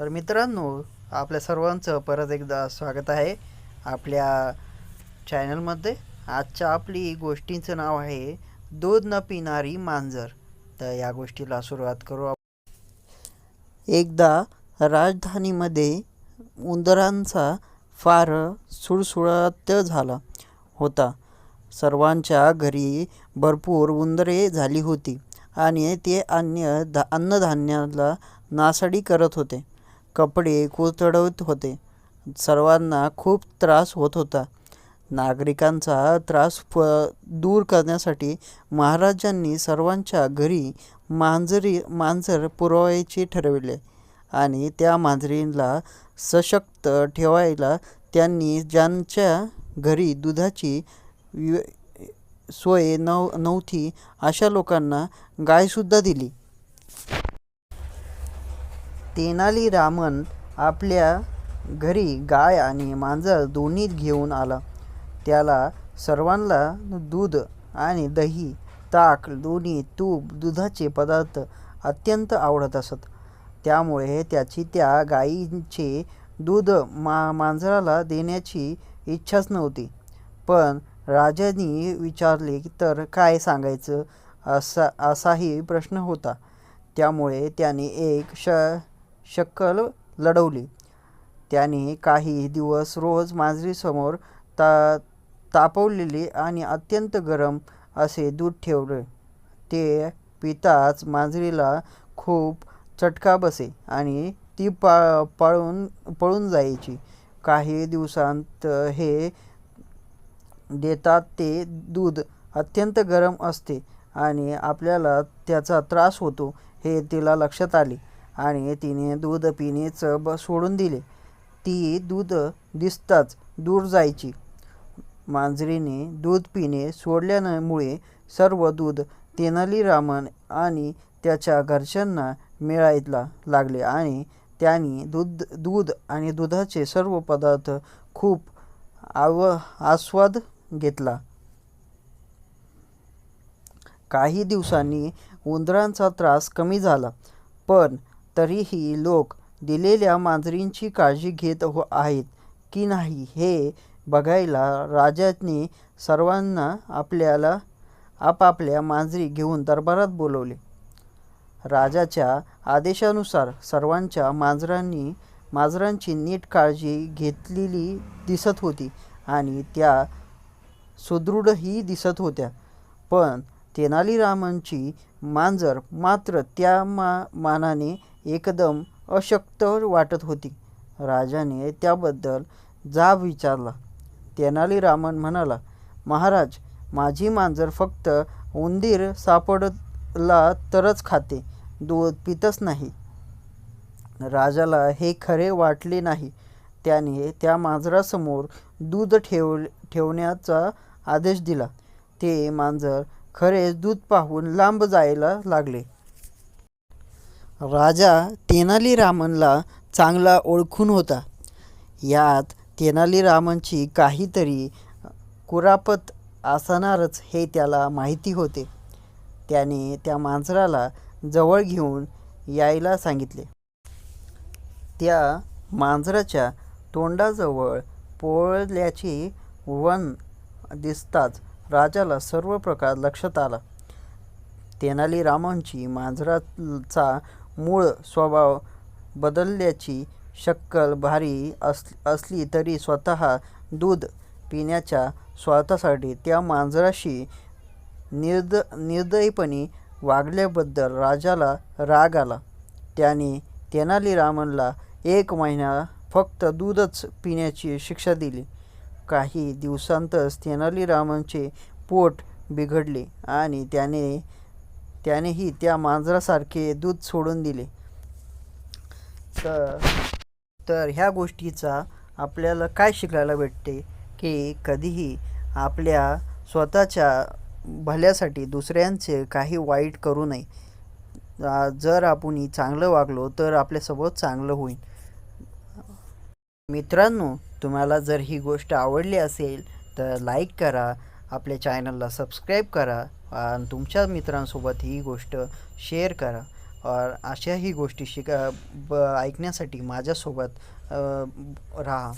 तर मित्रांनो आपल्या सर्वांचं परत एकदा स्वागत आहे आपल्या चॅनलमध्ये. आजच्या आपली गोष्टींचं नाव आहे दूध न पिणारी मांजर तर या गोष्टीला सुरुवात करू आपण. एकदा राजधानीमध्ये उंदरांचा फार सुळसुळात झाला होता. सर्वांच्या घरी भरपूर उंदरे झाली होती आणि ते अन्य धा अन्नधान्याला नासाडी करत होते. कपडे कुतडत होते. सर्वांना खूप त्रास होत होता. नागरिकांचा त्रास प दूर करण्यासाठी महाराजांनी सर्वांच्या घरी मांजरी मांजर पुरवायचे ठरविले आणि त्या मांजरीला सशक्त ठेवायला त्यांनी ज्यांच्या घरी दुधाची सोय नव नव्हती अशा लोकांना गायसुद्धा दिली. तेनालीरामन आपल्या घरी गाय आणि मांजर दोन्ही घेऊन आला. त्याला सर्वांना दूध आणि दही ताक लोणी तूप दुधाचे पदार्थ अत्यंत आवडत असत. त्यामुळे त्याची त्या गायींचे दूध मा मांजराला देण्याची इच्छाच नव्हती. पण राजांनी विचारले तर काय सांगायचं? असा असाही प्रश्न होता. त्यामुळे त्याने एक श शक्कल लढवली. त्याने काही दिवस रोज मांजरीसमोर ता तापवलेले आणि अत्यंत गरम असे दूध ठेवले. ते पिताच मांजरीला खूप चटका बसे आणि ती पा पळून पळून जायची. काही दिवसांत हे देतात ते दूध अत्यंत गरम असते आणि आपल्याला त्याचा त्रास होतो हे तिला लक्षात आले. आणि तिने दूध पिणेच ब सोडून दिले. ती दूध दिसताच दूर जायची. मांजरीने दूध पिणे सोडल्यामुळे सर्व दूध तेनालीरामन आणि त्याच्या घरच्यांना मिळायला लागले आणि त्यांनी दूध दूध आणि दुधाचे सर्व पदार्थ खूप आव आस्वाद घेतला. काही दिवसांनी उंदरांचा त्रास कमी झाला पण तरीही लोक दिलेल्या मांजरींची काळजी घेत हो आहेत की नाही हे बघायला राजाने सर्वांना आपल्याला आपापल्या मांजरी घेऊन दरबारात बोलवले. राजाच्या आदेशानुसार सर्वांच्या मांजरांनी मांजरांची नीट काळजी घेतलेली दिसत होती आणि त्या सुदृढही दिसत होत्या. पण तेनालीरामांची मांजर मात्र त्या मा मानाने एकदम अशक्त वाटत होती. राजाने त्याबद्दल जाब विचारला. तेनालीरामन म्हणाला महाराज माझी मांजर फक्त उंदीर सापडला तरच खाते दूध पितच नाही. राजाला हे खरे वाटले नाही. त्याने त्या मांजरासमोर दूध ठेव ठेवण्याचा आदेश दिला. ते मांजर खरेच दूध पाहून लांब जायला लागले. राजा तेनालीरामनला चांगला ओळखून होता. यात तेनालीरामनची काहीतरी कुरापत असणारच हे त्याला माहिती होते. त्याने त्या मांजराला जवळ घेऊन यायला सांगितले. त्या मांजराच्या तोंडाजवळ पोळल्याचे वन दिसताच राजाला सर्व प्रकार लक्षात आला. तेनालीरामांची मांजराचा मूळ स्वभाव बदलल्याची शक्कल भारी अस असली तरी स्वतः दूध पिण्याच्या स्वार्थासाठी त्या मांजराशी निर्द निर्दयीपणे वागल्याबद्दल राजाला राग आला. त्याने तेनालीरामनला एक महिना फक्त दूधच पिण्याची शिक्षा दिली. काही दिवसांतच तेनालीरामनचे पोट बिघडले आणि त्याने त्यानेही त्या मांजरासारखे दूध सोडून दिले. तर तर ह्या गोष्टीचा आपल्याला काय शिकायला भेटते? की कधीही आपल्या स्वतःच्या भल्यासाठी दुसऱ्यांचे काही वाईट करू नये. जर आपण चांगलं वागलो तर आपल्यासोबत चांगलं होईल. मित्रांनो तुम्हाला जर ही गोष्ट आवडली असेल तर लाईक करा आपल्या चॅनलला सबस्क्राईब करा. आणि तुमच्या मित्रांसोबत ही गोष्ट शेअर करा. और अशाही गोष्टी शिका ब ऐकण्यासाठी माझ्यासोबत राहा.